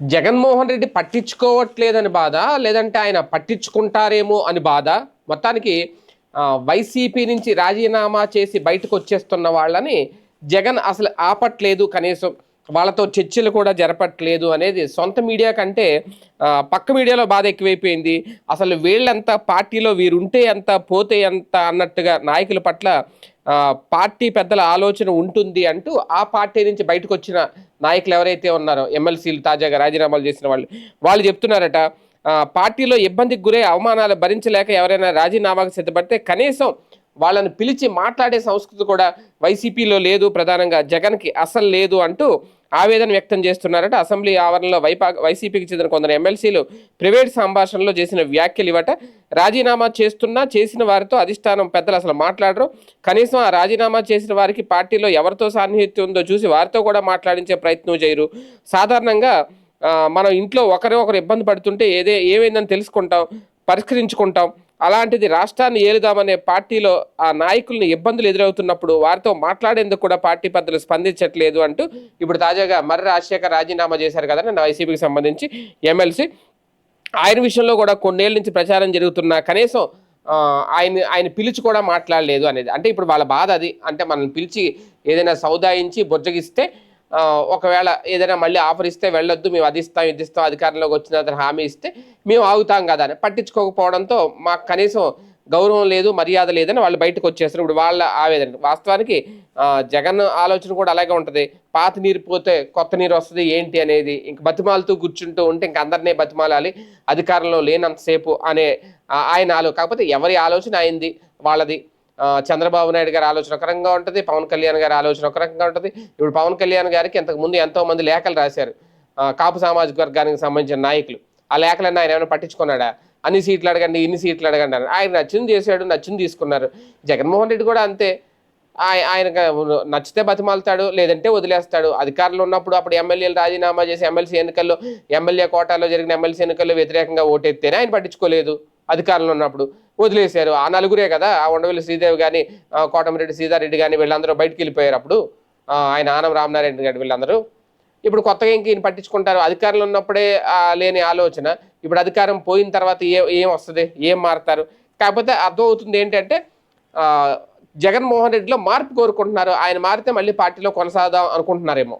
జగన్మోహన్ రెడ్డి పట్టించుకోవట్లేదని బాధ లేదంటే ఆయన పట్టించుకుంటారేమో అని బాధ. మొత్తానికి వైసీపీ నుంచి రాజీనామా చేసి బయటకు వచ్చేస్తున్న వాళ్ళని జగన్ అసలు ఆపట్లేదు కనీసం. వాళ్ళతో చర్చలు కూడా జరపట్లేదు అనేది సొంత మీడియా కంటే పక్క మీడియాలో బాధ ఎక్కువైపోయింది. అసలు వీళ్ళంతా పార్టీలో వీరుంటే ఎంత పోతే ఎంత అన్నట్టుగా నాయకుల పట్ల పార్టీ పెద్దల ఆలోచన ఉంటుంది అంటూ ఆ పార్టీ నుంచి బయటకు వచ్చిన నాయకులు ఎవరైతే ఉన్నారో ఎమ్మెల్సీలు తాజాగా రాజీనామాలు చేసిన వాళ్ళు వాళ్ళు చెప్తున్నారట పార్టీలో ఇబ్బందికి గురై అవమానాలు భరించలేక ఎవరైనా రాజీనామాకు సిద్ధపడితే కనీసం వాళ్ళని పిలిచి మాట్లాడే సంస్కృతి కూడా వైసీపీలో లేదు ప్రధానంగా జగన్కి అసలు లేదు అంటూ ఆవేదన వ్యక్తం చేస్తున్నారట. అసెంబ్లీ ఆవరణలో వైపా వైసీపీకి చెందిన కొందరు ఎమ్మెల్సీలు ప్రైవేట్ సంభాషణలో చేసిన వ్యాఖ్యలు ఇవట. రాజీనామా చేస్తున్నా చేసిన వారితో అధిష్టానం పెద్దలు అసలు మాట్లాడరు. కనీసం ఆ రాజీనామా చేసిన వారికి పార్టీలో ఎవరితో సాన్నిహిత్యం ఉందో చూసి వారితో కూడా మాట్లాడించే ప్రయత్నం చేయరు. సాధారణంగా మనం ఇంట్లో ఒకరి ఒకరు ఇబ్బంది పడుతుంటే ఏదే ఏమైందని తెలుసుకుంటాం పరిష్కరించుకుంటాం. అలాంటిది రాష్ట్రాన్ని ఏలుదామనే పార్టీలో ఆ నాయకుల్ని ఇబ్బందులు ఎదురవుతున్నప్పుడు వారితో మాట్లాడేందుకు కూడా పార్టీ పెద్దలు స్పందించట్లేదు అంటూ ఇప్పుడు తాజాగా మర్రి రాజశేఖర్ రాజీనామా చేశారు కదా వైసీపీకి సంబంధించి ఎమ్మెల్సీ. ఆయన విషయంలో కూడా కొన్నేళ్ళ నుంచి ప్రచారం జరుగుతున్నా కనీసం ఆయన ఆయన పిలిచి కూడా మాట్లాడలేదు అనేది. అంటే ఇప్పుడు వాళ్ళ బాధ అది. అంటే మనల్ని పిలిచి ఏదైనా సౌదాయించి బుజ్జగిస్తే ఒకవేళ ఏదైనా మళ్ళీ ఆఫర్ ఇస్తే వెళ్ళొద్దు మేము అది ఇస్తాం ఇది ఇస్తాం అధికారంలోకి వచ్చిన అతను హామీ ఇస్తే మేము ఆగుతాం కదా అని. పట్టించుకోకపోవడంతో మాకు కనీసం గౌరవం లేదు మర్యాద లేదని వాళ్ళు బయటకు వచ్చేస్తారు. ఇప్పుడు వాళ్ళ ఆవేదన. వాస్తవానికి జగన్ ఆలోచన కూడా అలాగే ఉంటుంది. పాత నీరు పోతే కొత్త నీరు వస్తుంది ఏంటి అనేది ఇంక బతిమాలతూ కూర్చుంటూ ఉంటే ఇంక అందరినీ బతిమాలాలి. అధికారంలో లేనంతసేపు అనే ఆయన ఆలో కాకపోతే ఎవరి ఆలోచన అయింది? వాళ్ళది చంద్రబాబు నాయుడు గారి ఆలోచన ఒక రకంగా ఉంటుంది పవన్ కళ్యాణ్ గారి ఆలోచన ఒక రకంగా ఉంటుంది. ఇప్పుడు పవన్ కళ్యాణ్ గారికి ఇంతకుముందు ఎంతో మంది లేఖలు రాశారు. కాపు సామాజిక వర్గానికి సంబంధించిన నాయకులు. ఆ లేఖలన్నీ ఆయన ఏమైనా పట్టించుకున్నాడా? అన్ని సీట్లు అడగండి ఇన్ని సీట్లు అడగండి అని. ఆయన నచ్చింది చేశాడు నచ్చింది తీసుకున్నారు. జగన్మోహన్ రెడ్డి కూడా అంతే. ఆయన నచ్చితే బతిమాలుతాడు లేదంటే వదిలేస్తాడు. అధికారంలో ఉన్నప్పుడు అప్పుడు ఎమ్మెల్యేలు రాజీనామా చేసి ఎమ్మెల్సీ ఎన్నికల్లో ఎమ్మెల్యే కోటాలో జరిగిన ఎమ్మెల్సీ ఎన్నికల్లో వ్యతిరేకంగా ఓటెత్తేనే ఆయన పట్టించుకోలేదు. అధికారంలో ఉన్నప్పుడు వదిలేశారు. ఆ నలుగురే కదా ఆ ఉండవల్లి శ్రీదేవి కానీ కోటమిరెడ్డి సీతారెడ్డి కానీ వీళ్ళందరూ బయటికి వెళ్ళిపోయారు అప్పుడు. ఆయన ఆనం రామనారాయణ గారు వీళ్ళందరూ. ఇప్పుడు కొత్తగా ఇంక ఈయన పట్టించుకుంటారు. అధికారంలో ఉన్నప్పుడే లేని ఆలోచన. ఇప్పుడు అధికారం పోయిన తర్వాత ఏ ఏం వస్తుంది? ఏం మారుతారు? కాకపోతే అర్థం అవుతుంది ఏంటంటే జగన్మోహన్ రెడ్డిలో మార్పు కోరుకుంటున్నారు. ఆయన మారితే మళ్ళీ పార్టీలో కొనసాగదాం అనుకుంటున్నారేమో.